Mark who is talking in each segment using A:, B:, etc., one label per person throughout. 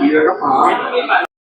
A: มีเล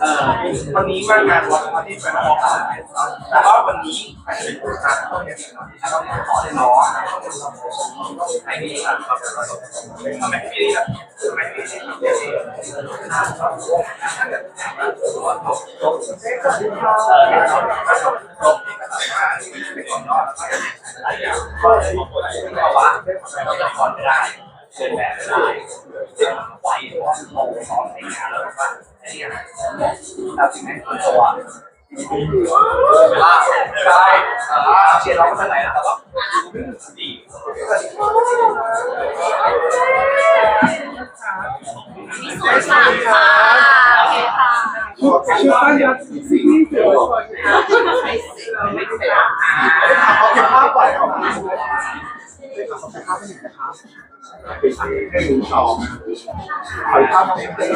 B: เอ่อวันนี้มางานวัดพระที่เป็นออกอาแต่ว่าวันนี้ใครเป็นผู้ค้าต้องเนี่ยต้องขอได้น้องให้ดีครับทำไมพี่ดีล่ะทำไมพี่ดีก็เลยบอกว่าเราจะคอนไม่ได้เดินแบบไม่ได้ไหวหรือว่าโมสอนในงานแล้วว่า ไอ้เนี่ยเราสิ่งนี้ตัวว่าใช่เชียร์เราไม่เป็นไรนะแต่ว่าดี
C: ค่ะค่ะโอเคค่ะ
A: ชื่อป้ายาสีเสือ
B: ไม่เสร็จ
A: เอาเก็บภาพก่อนเอามาเอาภาพไม่หนึ่งนะครับ สองถ่ายภาพมาเต็มเลย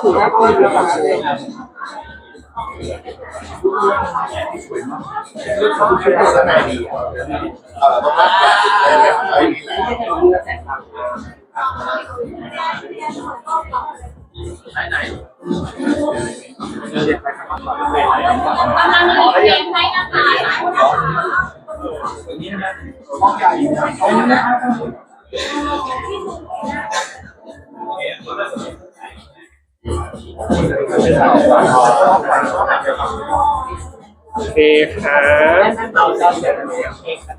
A: ถูกแล้วก็เรื่องแบบนี้สวยมากเรื่องความช่วยเหลือไหนดีเออต้องรับได้ไหมไอ้นี่แหละ
B: ไม่ใช่เนื้อแสงทางไหนไหน
A: เด็กไปทำอะไร
C: กำ
D: โอเคครับ
B: เราจะเสร็จเอง
D: นี่ครับ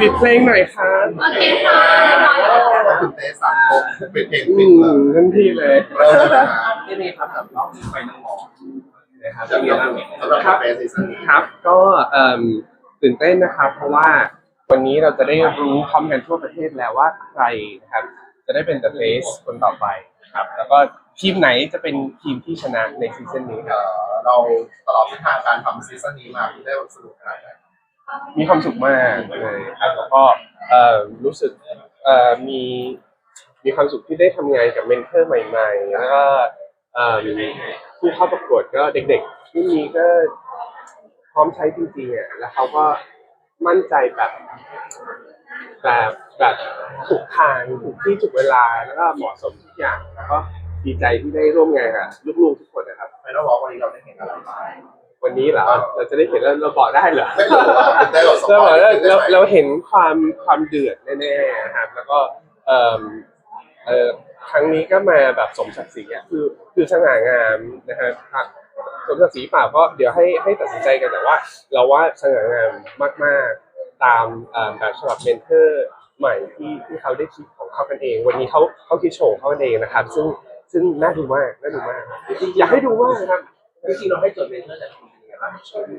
D: ปิดเพลงหน่อยครับ
C: โอเคค่ะเรียบร้อยแล้ว
A: คุณเตสามคมเป็นเพลง
D: อื
A: ปิด
D: ม
A: เลย
D: ทันทีเลย
A: เออนะ
B: ที่นี่ครับแบบน้องไปน้องหมอ นะครับ
A: จะมีอะไรสำหรับเฟสซีซั่นนี้
D: ครับ ก็เอ่มตื่นเต้นนะครับ เพราะว่าวันนี้เราจะได้รู้พร้อมกันทั่วประเทศแล้วว่าใครนะครับ จะได้เป็น The Face คนต่อไปครับ แล้วก็ทีมไหนจะเป็นทีมที่ชนะในซีซั่นนี้ค
A: เอ่
D: รับ
A: อเราตลอดเส้นทางการทำซีซั่นนี้มาได้สนุกขนาดไหน
D: มีความสุขมากเลยครับแล้วก็เอ่อรู้สึกเอ่อมีมีความสุขที่ได้ทำงานกับเมนเทอร์ใหม่ ๆ แล้วก็เอ่อ ผู้เข้าประกวดก็เด็กๆที่มีก็พร้อมใช้จริงๆอะแล้วเขาก็มั่นใจแบบแบบแบบถูกทางถูกที่ถูกเวลาแล้วก็เหมาะสมทุกอย่างแล้วก็ดีใจที่ได้ร่วมงานกับลูกๆทุกคนนะครับ
A: ไม่ต้องบอกวันนี้เราได้เห็นอะไรบ้าง
D: วันนี้เหรอเราจะได้เห็นแล้วเราบอกได้เหรอ
A: ไม่รู้ว่าได้เราสอง
D: เรา
A: คน
D: เราเราเราเห็นความความเดือดแน่ๆนะครับแล้วก็เอ่อ เอ่อครั้งนี้ก็มาแบบสมศักดิ์ศรีอะคือคือสง่างามนะครับสมศักดิ์ศรีเปล่าก็เดี๋ยวให้ให้ตัดสินใจกันแต่ว่า เราว่าสง่างามมากๆ ตามเอ่อแบบฉบับเมนเทอร์ใหม่ที่ที่เขาได้คิดของเขากันเอง วันนี้เขาเขาคิดโชว์ของเขาเองนะครับ ซึ่งซึ่งน่าดูมากน่าดูมากอยากให้ดูมากนะครับ
B: จริงๆเราให้จดเมนเทอร์แต่ทีนี้ครับโชว์นี้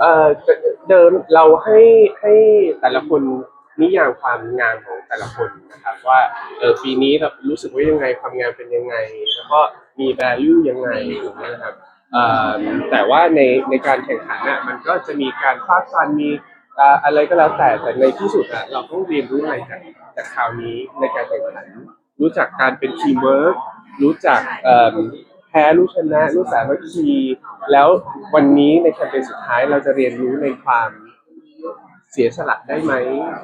D: เอ่อเดิมเราให้ให้แต่ละคน นิยามความงามของแต่ละคนนะครับว่าเออปีนี้เรารู้สึกว่ายังไงความงามเป็นยังไง แล้วก็มี value ยังไงนะครับเอ่อแต่ว่าในในการแข่งขันน่ะมันก็จะมีการฟาดฟันมีอ่าอะไรก็แล้วแต่แต่ในที่สุดอะเราต้องเรียนรู้อะไรจากจากคราวนี้ในการแข่งขัน รู้จักการเป็นทีมเวิร์กรู้จักเอ่อแพ้รู้ชนะรู้สามัคคีแล้ววันนี้ในแคมเปญสุดท้ายเราจะเรียนรู้ในความ เสียสละได้ไหม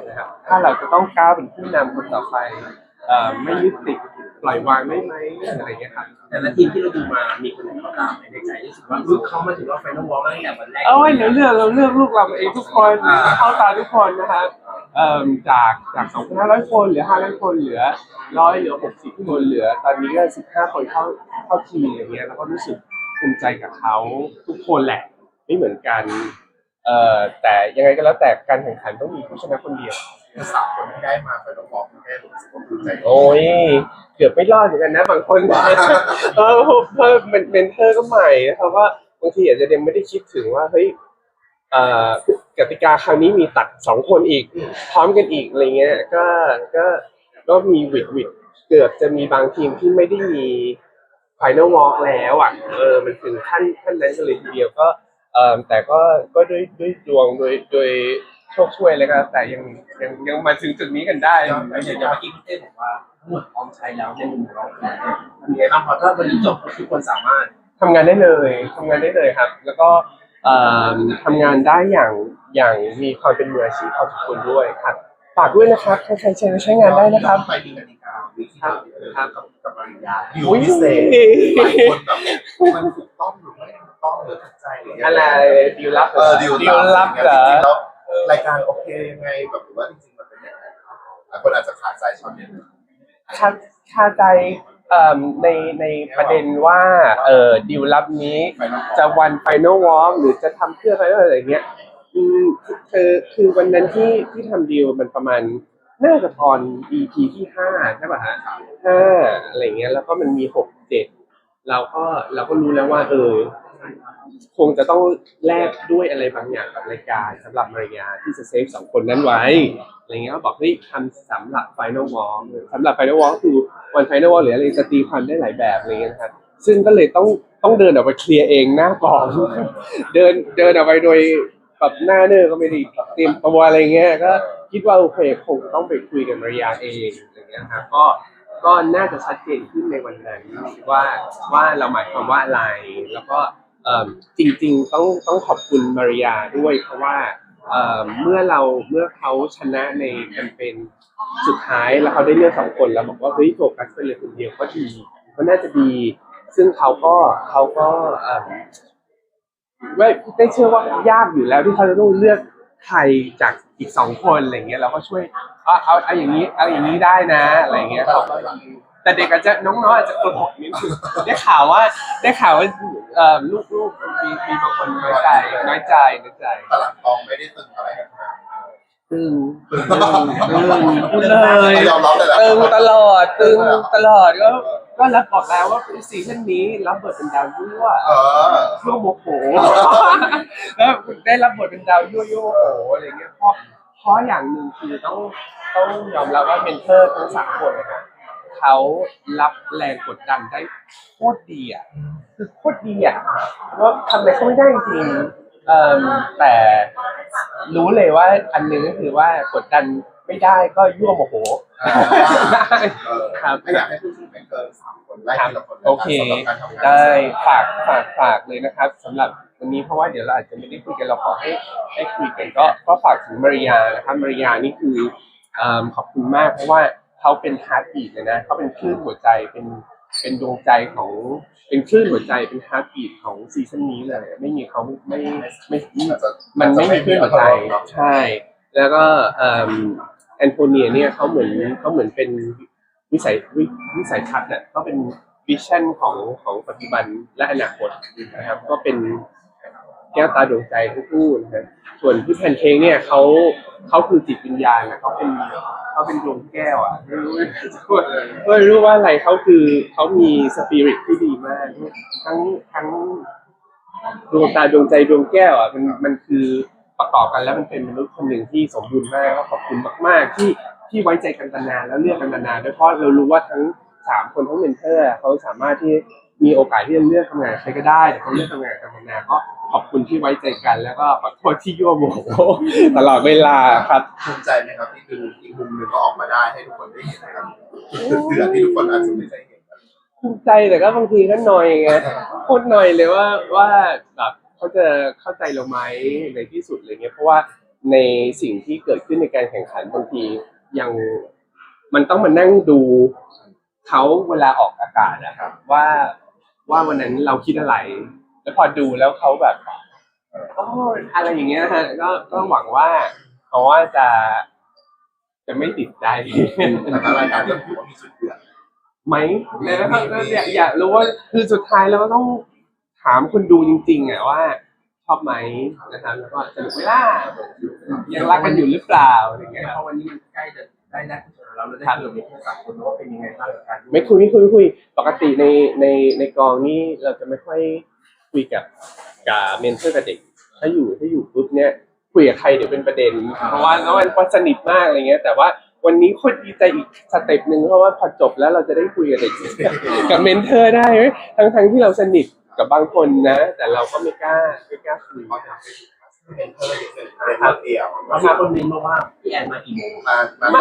D: นะครับถ้าเราจะต้องก้าวเป็นผู้นำคนต่อไปเอ่อไม่ยึดติดปล่อยวางได้ไหมอะไรอย่างเงี้ยครับ
B: แต่ละทีมที่เราดูมามีคนไหนเขาตามในใจรู้สึกว่าลูกเขามาถึงรอบไฟนอลวอลตั้งแต่วันแรก
D: เอาไว้เดี๋ยวเลือกเราเลือกลูกเราเองทุกคนเข้าตาทุกคนนะครับเอ่อจากจาก 2,500 คนเหลือ 500 คนเหลือร้อยเหลือ 60 คนเหลือ ตอนนี้ก็ 15 คนเข้าเข้าทีมอย่างเงี้ยแล้วก็รู้สึกภูมิใจกับเขาทุกคนแหละไม่เหมือนกัน เอ่อแต่ยังไงก็แล้วแต่การแข่งขันต้องมีผู้ชนะคนเดียว
A: สามคนที่ได้มาไปต้องบอกแค่รู้สึกว่าภูมิใจ
D: โอ้ยเกือบไม่รอดเหมือนกันนะบางคน เออเพราะเมนเมนเทอร์ก็ใหม่นะครับว่าบางทีอาจจะยังไม่ได้คิดถึงว่าเฮ้ยเอ่อกติกาคราวนี้มีตัดสองคนอีก พร้อมกันอีกอะไรเงี้ย ก็ก็ก็มีวิดวิดเกือบจะมีบางทีมที่ไม่ได้มีไฟน a ลวอล์กแล้วอะเออมันถึงขั้นขั้นนั้นกันเลยทีเดียวก็ เออแต่ก็ก็ด้วยด้วยดวงโดยโดยโชคช่วยเลยก็แล้วแต่ยังยังยังมาถึงจุดนี้กันได้
B: ไม่ใช่จะเมื่อกี้พี่เต้บอกว่าทั้งหมดพร้อมใช้แล้วในมุมของเราทำยังไงบ้างพอถ้าวันนี้จบทุกคนสามารถ
D: ทำงานได้เลยทำงานได้เลยครับ แล้วก็เอ่อทำงานได้อย่างอย่างมีความเป็นมืออาชีพพอสมควรด้วยครับฝากด้วยนะครับใครๆใช้ใช้งานได้นะครับ
A: ไปดีกติกาวิธีการกับกับปริญญาอยู่
D: อุ้ย
A: พิเศษหลายคนแบบมันถูกต้องหรือไม่ถูก ต้องหรือขัดใจหรือยัง
D: อะไร
A: ไง
D: ดีลลับ
A: เออดิว
D: ดีลลับเหรอ
A: จริงๆแล้วรายการโอเคยังไงแบบว่าจริงๆมันเป็นยังไงหลายคนอาจจะขาดใจช็อตนี้
D: คาคาใจเอ่อในในประเด็นว่าเออดีลลับนี้จะวันไฟน a ลวอล์กหรือจะทำเพื่ออะไรอะไรเงี้ยอืมคือคือวันนั้นที่ที่ทำดีลมันประมาณน่าจะตอน EP ที่ห้าใช่ป่ะฮะห้าอะไรเงี้ยแล้วก็มันมีหกเจ็ดเราก็เราก็รู้แล้วว่า เออ คงจะต้องแลกด้วยอะไรบางอย่างกับรายการสำหรับมารยาที่จะเซฟสองคนนั้นไว้อะไรเงี้ยก็บอกเฮ้ยทำสำหรับ Final Walk สำหรับ Final Walk คือวัน Final Walk หรืออะไรจะตีความได้หลายแบบอะไรเงี้ยนะครับซึ่งก็เลยต้องต้องเดินออกไปเคลียร์เองหน้ากอง เดินเดินออกไปโดยแบบหน้าเนอร์ก็ไม่ได้เตรียมตัวอะไรเงี้ยก็คิดว่าโอเคคงต้องไปคุยกับมารยาเองอะไรเงี้ยครับก็ก็น่าจะชัดเจนขึ้นในวันนั้นว่าว่าเราหมายความว่าอะไรแล้วก็ จริงๆต้องต้องขอบคุณมาริยาด้วย เพราะว่าเมื่อเราเมื่อเขาชนะในแคมเปญสุดท้ายแล้วเขาได้เลือกสองคนแล้วบอกว่าเฮ้ยโฟกัสไปเลยคนเดียวก็ดีก็น่าจะดี ซึ่งเขาก็เขาก็เอ่อว่าได้เชื่อว่ายากอยู่แล้วที่เขาจะต้องเลือกใครจากอีกสองคนอะไรเงี้ยเราก็ช่วยเอาเอาเอาอย่างนี้เอาอย่างนี้ได้นะอะไรเงี้ยเขาก็ แต่เด็กอาจจะน้องๆอาจจะกลัวนิดนึงได้ข่าวว่าได้ข่าวว่าเอ่อลูกๆมีมีบางคนน้อยใจน้อยใจน้อยใจ
A: ตลาดทองไม่ได้ตึงอะไรกันนะ
D: ตึงตึงตึงพูดเลย
A: ยอมรับเลยแหละ
D: ตึงตลอดตึงตลอดก็ก็รับบอกแล้วว่าซีซั่นนี้รับบทเป็นดาวยั่ว
A: เออ
D: ยั่วโมโหแล้วได้รับบทเป็นดาวยั่วยั่วโมโหอะไรเงี้ยเพราะเพราะอย่างหนึ่งคือต้องต้องยอมรับว่าเมนเทอร์ทั้งสามคนนะครับ เขารับแรงกดดันได้โคตรดีอะคือโคตรดีอะว่าทำอะไรเขาไม่ได้จริงๆเอ่มแต่รู้เลยว่าอันหนึงก็คือว่ากดดันไม่ได้ก็ยั่วโมโห
A: เออ
D: ครับ
A: ไม่อยากให้ผู้ชื่อเป็นเกินสามคนไล่
D: ครับ
A: ทีละคนนะ
D: โอเค
A: สำหรับการทำงาน
D: ได้ฝากฝากฝากเลยนะครับสำหรับวันนี้เพราะว่าเดี๋ยวเราอาจจะไม่ได้คุยกันเราขอให้ให้คุยกันก็ก็ฝากถึงมาริยานะครับมาริยานี่คือเอิ่มขอบคุณมากเพราะว่า เขาเป็นฮาร์ดบีทเลยนะเขาเป็นคลื่นหัวใจเป็นเป็นดวงใจของเป็นคลื่นหัวใจเป็นฮาร์ดบีทของซีซั่นนี้เลย ไม่มีเขาไม่ไม่ไม่
A: อาจจะ
D: มันไม่มีคลื่นหัวใจใช่ แล้วก็เอิ่มแอนโทเนียเนี่ยเขาเหมือนเขาเหมือนเป็นวิสัยวิวิสัยทัศน์เนี่ยก็เป็นวิชั่นของของปัจจุบันและอนาคตนะครับก็เป็น แก้วตาดวงใจทั้งคู่นะครับส่วนพี่แพนเค้กเนี่ยเขาเขาคือจิตวิญญาณนะเขาเป็นเขาเป็นดวงแก้วอะไม่รู้ไม่รู้ว่าอะไรเขาคือเขามีสปิริตที่ดีมากทั้งทั้งดวงตาดวงใจดวงแก้วอะมันมันคือประกอบกันแล้วมันเป็นมนุษย์คนหนึ่งที่สมบูรณ์มากก็ขอบคุณมาก ๆ ที่ที่ไว้ใจกันนานแล้วเลือกกันนานด้วยเพราะเรารู้ว่าทั้งสามคนทั้งเมนเทอร์เขาสามารถที่ มีโอกาสที่จะเลือกทำงานใครก็ได้แต่เขาเลือกทำงานกับกันานก็ขอบคุณที่ไว้ใจกัน แล้วก็ขอโทษที่ยั่วโมโหตลอดเวลาครับ
A: ภูมิใจไหมครับที่คืออีกมุมหนึ่งก็ออกมาได้ให้ทุกคนได้เห็นนะครับเดือดที่ทุกคนอาจจะไม่ได้เห็น
D: ภูมิใจแต่ก็บางทีก็หน่อยไงโคตรหน่อยเลยว่าว่าแบบเขาจะเข้าใจเราไหมในที่สุดอะไรเงี้ยเพราะว่าในสิ่งที่เกิดขึ้นในการแข่งขันบางทียังมันต้องมานั่งดูเขาเวลาออกอากาศนะครับว่า ว่าวันนั้นเราคิดอะไร แล้วพอดูแล้วเขาแบบอ๋ออะไรอย่างเงี้ยฮะก็ก็หวังว่าเขาว่าจะ จะไม่ติดใจ
A: แต่ละรายการก็ถือว่ามีจุดเดือด
D: ไหมนะครับก็อยากอยากรู้ว่าคือสุดท้ายแล้วก็ต้องถามคนดูจริงๆอะว่าชอบไหมนะครับแล้วก็สนุกไหมล่ะยังรักกันอยู่หรือเปล่าอะไรเงี้ย
B: เพราะวันนี้มันใกล้จะได้นัดที่สุด แล้วเราได้คุยกับเพื่อนสามคนว่าเป็นยังไงบ้างกับการ
D: ไม่คุยไม่คุยไม่คุยปกติในในในกองนี่เราจะไม่ค่อยคุยกับกับเมนเทอร์กับเด็ก ถ้าอยู่ถ้าอยู่ปุ๊บเนี่ยคุยกับใครเดี๋ยวเป็นประเด็น เพราะว่าแล้วมันก็สนิทมากอะไรเงี้ย แต่ว่าวันนี้โคตรดีใจอีกสเต็ปหนึ่งเพราะว่าพอจบแล้วเราจะได้คุยกับเด็ก กับเมนเทอร์ได้เว้ยทั้งทั้งที่เราสนิทกับบางคนนะ แต่เราก็ไม่กล้าไม่กล้าคุย
A: เพราะทำให้ เป็นเธอเป็นคนเดียว
B: เรามีคนนึงมาว่าพี่แอนมากี่โมง
A: มามา
D: มา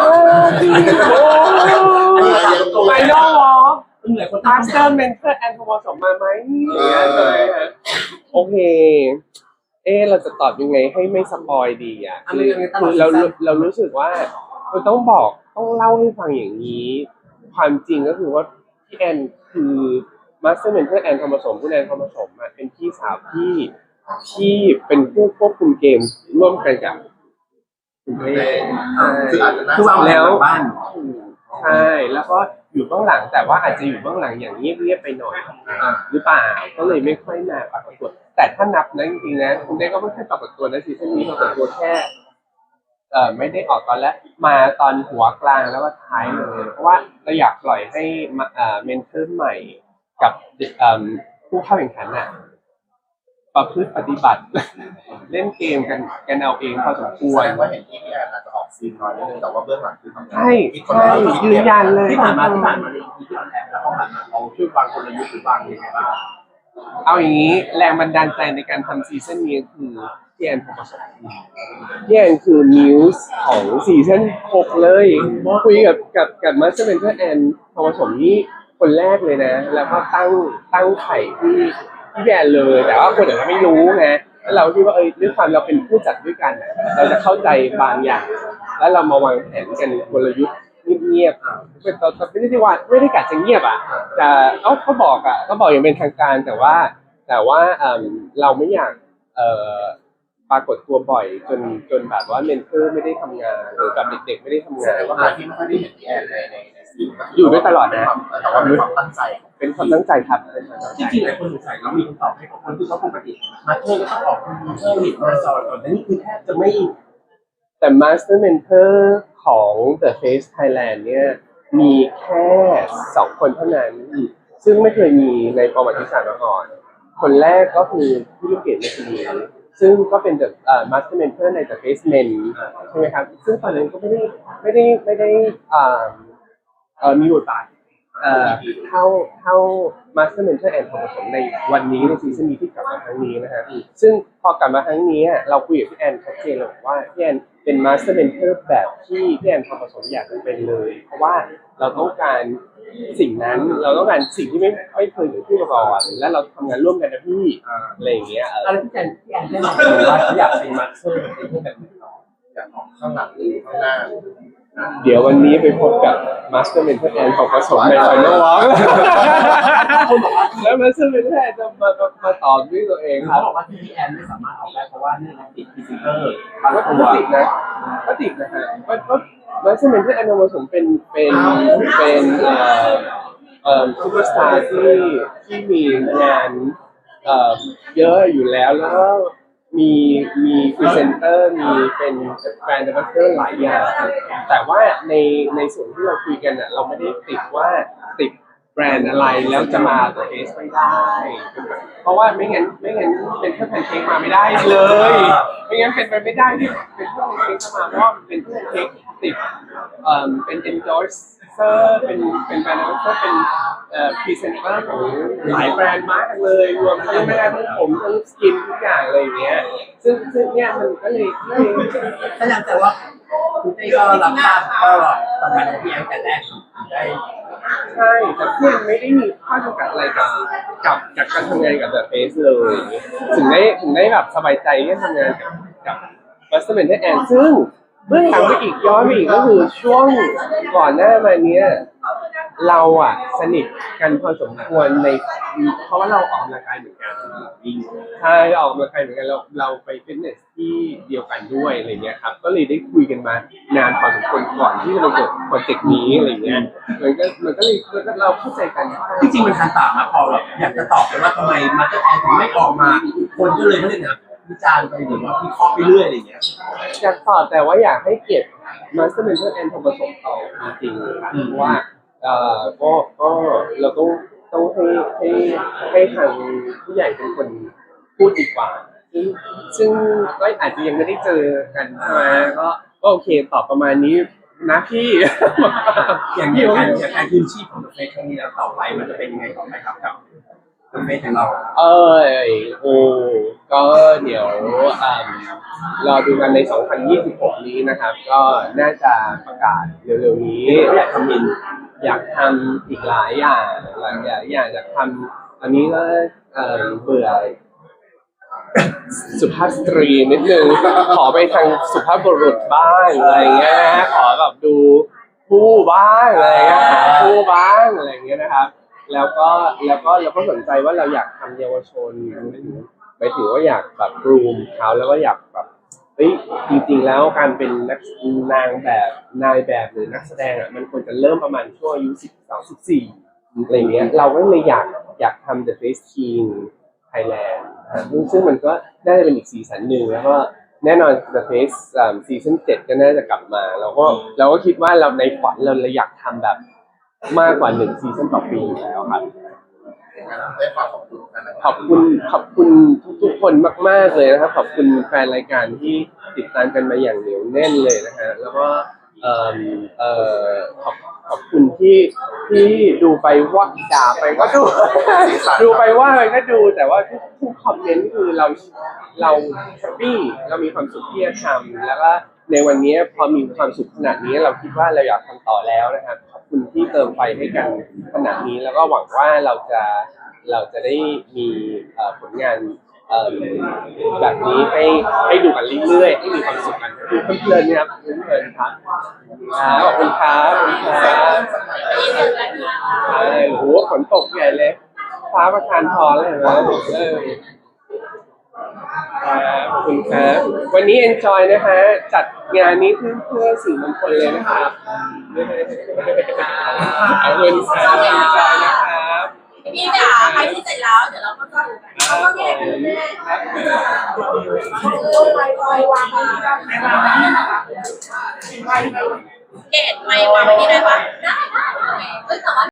A: ตอน
D: ไฟนอลวอล์
B: เหนื่อยคน
D: มา
B: ตั้ง
D: สเตอร์เมนเทอร์แอนโทรสมมาไหมอย่างเงี้ยเลยฮะโอเค เอะเราจะตอบยังไงให้ไม่สปอยดีอะคือคือเราเรารู้สึกว่าเราต้องบอกต้องเล่าให้ฟังอย่างนี้ ความจริงก็คือว่าพี่แอนคือมาสเตอร์เมนเทอร์แอนทอมผสมผู้แอนทอมผสมอะเป็นพี่สาวที่ ที่เป็นผู้ควบคุมเกมร่วมกันกับคุณเต้
A: คืออาจจะน่า
B: คือวางแผน
D: แล้ว
B: หลังบ้าน
D: ใช่แล้วก็อยู่เบื้องหลังแต่ว่าอาจจะอยู่เบื้องหลังอย่างเงียบๆไปหน่อยหรือเปล่าก็เลยไม่ค่อยมาปรากฏตัวแต่ถ้านับนะจริงๆนะคุณเต้ก็ไม่ค่อยปรากฏตัวนะซีซั่นนี้ปรากฏตัวแค่เอ่อไม่ได้ออกตอนแรกมาตอนหัวกลางแล้วก็ท้ายเลย เพราะว่าเราอยากปล่อยให้มาเอ่อเมนเทอร์ใหม่กับเอิ่มผู้เข้าแข่งขันน่ะ ประพฤติปฏิบัติ เล่นเกมกันกันเอาเองพอสมคว
A: แส
D: ร
A: ดงว่าเห็นที่พี่แอนอาจจะออกซีนน้อยนิดนึงแต่ว่าเบื้องหลังคือทำงาน
D: ใช่
A: คิดคน
D: ใช่
A: ละคิด
D: ยืนยันเลย
B: ที่ผ่านมาที่ผ่านมาในที่ที่ออนแอร์แล้วก็ผ่านมาเราช่วยวางกลยุทธ์หรือวางยังไงบ้าง
D: เอาอย่างนี้แรงบันดาลใจในการทำซีซั่นนี้คือพี่แอนทองผสมพี่แอนคือมิวส์ของซีซั่นหกเลยคุยกับกับกับมาสเตอร์เมนเทอร์แอนทองผสมนี่คนแรกเลยนะ แล้วก็ตั้งตั้งไข่ที่ที่ พี่แอนเลย แต่ว่าคนอื่นไม่รู้ไงแล้วเราคิดว่าเออด้วยความเราเป็นผู้จัดด้วยกันน่ะเราจะเข้าใจบางอย่าง แล้วเรามาวางแผนกันกลยุทธ์เงียบๆเป็นตอนไม่ได้ว่าไม่ได้กะจะเงียบอะแต่เขาเขาบอกอะเขาบอกอย่างเป็นทางการแต่ว่า แต่ว่าเอิ่มเราไม่อยากเออปรากฏตัวบ่อยจนจนแบบว่าเมนเทอร์ไม่ได้ทำงานหรือกับเด็กๆไม่ได้ทำ
A: แส
D: งาน
A: ดงว่าการที่ไม่ค่อยได้เห็นพี่แอนในในใน
D: อยู่ด้วยตลอดนะ
A: แต่ว่าเป็นความตั้งใจของ
D: เป็นความตั้งใจครับเป็นความตั้ง
B: จ
D: ใจ
B: ริงๆหลายคนสงสัยแล้วมีคำตอบให้กับคนที่เขาปกติมาเธอก็ต้องออกเธอหิตมาสอนก่อนแต่นี่คือแทบจะไม่
D: แต่ Master Mentor ของ The Face Thailand เนี่ยมีแค่สองคนเท่านั้น ซึ่งไม่เคยมีในประวัติศาสตร์มาก่อน คนแรกก็คือพี่ลูกเกดเมทินีซึ่งก็เป็น The เอ่อ Master Mentor ใน The Face Men ใช่ไหมครับ ซึ่งตอนนั้นก็ไม่ได้ไม่ได้ไม่ได้อ่า เอ่อมีบทบาทเอ่อเท่าเท่า Master Mentor and ผสมในวันนี้ในซีซั่นนี้ที่กลับมาครั้งนี้นะฮะซึ่งพอกลับมาครั้งนี้อะเราคุยกับพี่แอนชัดเจนเลยบอกว่าพี่แอนเป็น Master Mentor แบบที่พี่แอนทำผสมอยากจะเป็นเลย เพราะว่าเราต้องการสิ่งนั้นเราต้องการสิ่งที่ไม่ไม่เคยเกิดขึ้นมาก่อนและเราทำงานร่วมกันนะพี่อะไรอย่างเงี้ยเออ
B: อะไรพี่แอนพี่แอนได้บอกเลยว่าเขาอยากเป็นมาสเตอร์เป็นที่แบบไหนต่อ
A: อยากออกข้างหลังหรือข้างหน้า
D: เดี๋ยววันนี้ไปพบกับ Master Mentor แอนของผสมใน Final Walk แล้ว Master Mentor แอนจะมามามาตอบด้วยตัวเองค
B: เขา
D: รับ
B: บอกว่าที่พี่แอนไม่สามารถออกได้เพราะว่าเนื่องจากติดพรีเซนเตอร์บาง
D: ก็
B: ตัว
D: ติดนะก็ติดนะฮะก็ก็มาสเมนที่อนผสมเป็นเป็นเป็นเอ่อเอ่อซูเปอร์สตาร์ที่ที่มีงานเอ่อเยอะอยู่แล้วแล้วก็ มีมีพรีเซนเตอร์มีเป็นแบรนด์ดับเบิลหลายอย่างแต่ว่าในในส่วนที่เราคุยกันอะเราไม่ได้ติดว่าติดแบรนด์อะไรแล้วจะมาตัวเอสไม่ได้ เพราะว่าไม่งั้นไม่งั้นเป็นเพื่อนแพนเค้กมาไม่ได้เลย ไม่งั้นเป็นไปไม่ได้ที่เป็นเพื่อนแพนเค้กจะมาเพราะว่าเป็นเพื่อนแพนเค้กติดเอ่อเป็น endorser เป็นเป็นแบรนด์ endorser เป็น พรีเซนเตอร์ของหลายแบรนด์มากเลย รวมทั้งแบรนด์ทั้งผมทั้งสกินทุกอย่างอะไรอย่างเงี้ย ซึ่งซึ่งเนี่ยมันก็เลยก็เลย
B: ถ้าอยากแต่ว่าคุณเต้ก็รับทราบก็ทำงานของพี่แอนแต่แรกได้
D: ใช่แต่เพื่อนไม่ได้มีข้อจำกัดอะไรกับกับกับการทำงานกับแบบเฟสเลยถึงได้ถึงได้แบบสบายใจที่ทำงานกับกับมาสเตอร์เมนแอนซึ่งเบื้องหลังไปอีกย้อนไปอีกก็คือช่วงก่อนหน้ามาเนี้ย เราอะสนิทกันพอสมควรใน เพราะว่าเราออกกำลังกายเหมือนกันใช่เราออกกำลังกายเหมือนกันเราเราไปฟิตเนสที่เดียวกันด้วยอะไรเงี้ยครับ ก็เลยได้คุยกันมานานพอสมควรก่อนที่จะมาเกิดโปรเจกต์นี้อะไรเงี้ยมันก็มันก็เลยมันก็เราเข้าใจกัน
B: ที่จริงมันทันตามนะพอแบบอยากจะตอบไปว่าทำไมมาสเตอร์แอนถึงไม่ออกมา คนก็เลยไม่ได้เนี่ยวิจารณ์ไปหรือว่าวิเคราะห์ไปเรื่อยอะไรอย่างเงี้ย
D: อยากตอบแต่ว่าอยากให้เกียรติมาสเตอร์เมนเทอร์แอนทำผสมต่อจริงๆครับเพราะว่าเอ่อก็ก็เราต้องต้องให้ให้ให้ทางผู้ใหญ่เป็นคนพูดดีกว่า ซึ่งซึ่งก็อาจจะยังไม่ได้เจอกันใช่ไหมก็ก็โอเคตอบประมาณนี้นะพี่
B: อย่างนี้การอย่างการคืนชีพของเฟสครั้งนี้แล้วต่อไปมันจะเป็นยังไงต่อไปครับกับเฟสของเรา
D: เออโอ้ก็เดี๋ยวอ่ารอดูกันใน 2026 นี้นะครับ ก็น่าจะประกาศเร็วๆนี้
B: อยากทำมิน
D: อยากทำอีกหลายอย่างหลายอย่างอยากจะทำอันนี้ก็เอ่อเบื่อสุภาพสตรีนิดนึง ขอไปทางสุภาพบุรุษบ้างอะไรเงี้ยนะขอแบบดูผู้บ้างอะไรเงี้ยหาผู้บ้างอะไรเงี้ยนะครับ แล้วก็แล้วก็เราก็สนใจว่าเราอยากทำเยาวชนหมายถึงหมายถึงว่าอยากแบบรูมเขาแล้วก็อยากแบบ ฮ้ยจริงๆแล้วการเป็นนักนางแบบนายแบบหรือนักแสดงอะมันควรจะเริ่มประมาณช่วงอายุสิบสองสิบสี่อะไรเงี้ยเราก็เลยอยากอยากทำ The Face King Thailand นะซึ่งมันก็น่าจะเป็นอีกซีซั่นหนึ่งแล้วก็แน่นอน The Face ซีซั่นเจ็ดก็น่าจะกลับมาเราก็เราก็คิดว่าเราในฝันเราเลยอยากทำแบบมากกว่าหนึ่งซีซั่นต่อปีแล้วครับ
A: ได้ฝากขอบคุณกันนะ
D: ขอบคุณขอบคุณทุกๆคนมาก ๆเลยนะครับ ขอบคุณแฟนรายการที่ติดตามกันมาอย่างเหนียวแน่นเลยนะฮะแล้วก็เอ่อเอ่อขอบขอบคุณที่ที่ดูไปว่าด่าไปก็ดู ดูไปว่าไปก็ดูแต่ว่าทุกทุกคอมเมนต์คือเราเราแฮปปี้เรามีความสุขที่จะทำแล้วก็ในวันนี้พอมีความสุขขนาดนี้เราคิดว่าเราอยากทำต่อแล้วนะครับขอบ คุณที่เติมไฟให้กันขนาดนี้แล้วก็หวังว่าเราจะเราจะได้มีผลงานแบบนี้ให้ให้ดูกันเรื่อยๆให้มีความสุขกันเพลินๆนะครับเพลินๆครับครับขอบคุณครับขอบคุณครับโอ้โหฝนตกใหญ่เลยฟ้าประทานพรเลยเห็นไหมเออขอบคุณครับวันนี้ enjoy นะคะจัด งานนี้เพื่อเพื่อสื่อมวลชนเลยนะครับเอาเงินครับ enjoy นะครับ
C: พี่จ๋าใครที่เสร็จแล้วเดี๋ยวเราก็จะดูกันเขาก็แยกกันแม่เกตไม่วางไว้ที่ได้ปะได้ได้เฮ้ยแต่ว่า